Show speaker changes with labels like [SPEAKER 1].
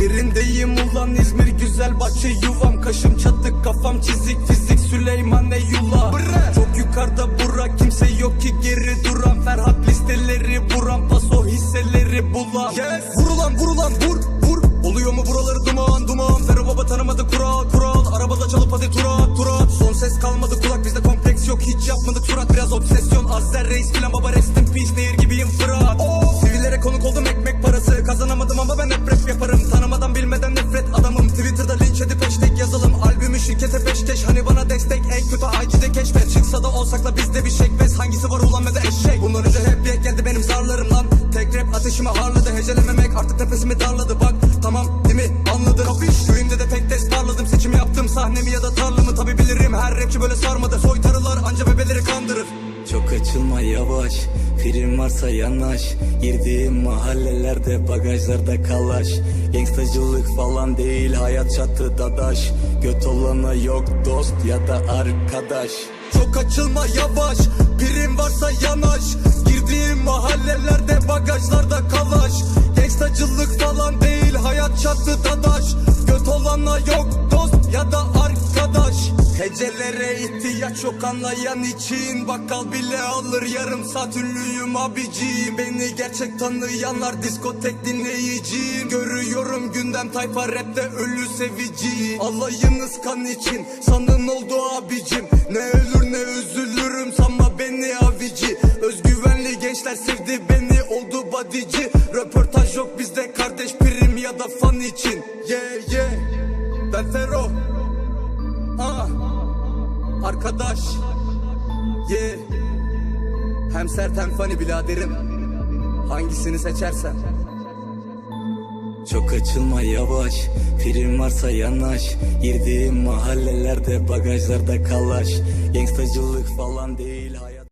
[SPEAKER 1] İzmir'deyim ulan İzmir güzel bahçe yuvam. Kaşım çatık kafam çizik fizik. Süleyman Eyullah Çok yukarıda bura kimse yok ki geri duran. Ferhat listeleri vuran paso hisseleri bulan. Vurulan vurulan vur vur Oluyor mu buraları duman duman? Fero baba tanımadı kural kural. Arabada çalıp hadi turat turat Son ses kalmadı kulak bizde kompleks yok. Hiç yapmadık surat biraz obsesyon. Azzer reis filan baba rest in peace kötü IG'de keşfet. Çıksa da olsak da bizde bir şekbez Hangisi var ulan ve de eşek? Bundan önce hep yek geldi benim zarlarım lan. Tek rap ateşimi harladı Hecelememek. Artık nefesimi darladı Bak. Tamam değil mi? Anladın Kapış Düğünde de tek test parladım Seçimi yaptım sahnemi ya da tarlamı Tabi bilirim. Her rapçi böyle sarmadı. Soytarılar anca bebeleri kandırır.
[SPEAKER 2] Çok açılma yavaş Prim varsa yanaş Girdiğim mahallelerde bagajlarda kalaş. Gangstacılık falan değil hayat çatı dadaş. Göt olana yok dost ya da arkadaş.
[SPEAKER 1] Çok açılma yavaş Prim varsa yanaş. Girdiğim mahallelerde bagajlarda kalaş. Gangstacılık falan değil hayat çatı dadaş. Göt olana yok Hecelere ihtiyaç yok anlayan için. Bakkal bile alır yarım saat ünlüyüm abicim. Beni gerçek tanıyanlar diskotek dinleyiciyim. Görüyorum gündem tayfa rapte ölü sevici Alayınız kan için sanın oldu abicim. Ne ölür ne üzülürüm sanma beni avici. Özgüvenli gençler sevdi beni oldu badici. Röportaj yok bizde kardeş prim ya da fan için. Yeah yeah. Ben Fero Ah Arkadaş. Yeah Hem sert hem funny biraderim. Hangisini seçersen
[SPEAKER 2] Çok açılma yavaş. Prim varsa yanaş. Girdiğim mahallelerde bagajlarda kalaş. Gangstacılık falan değil hayat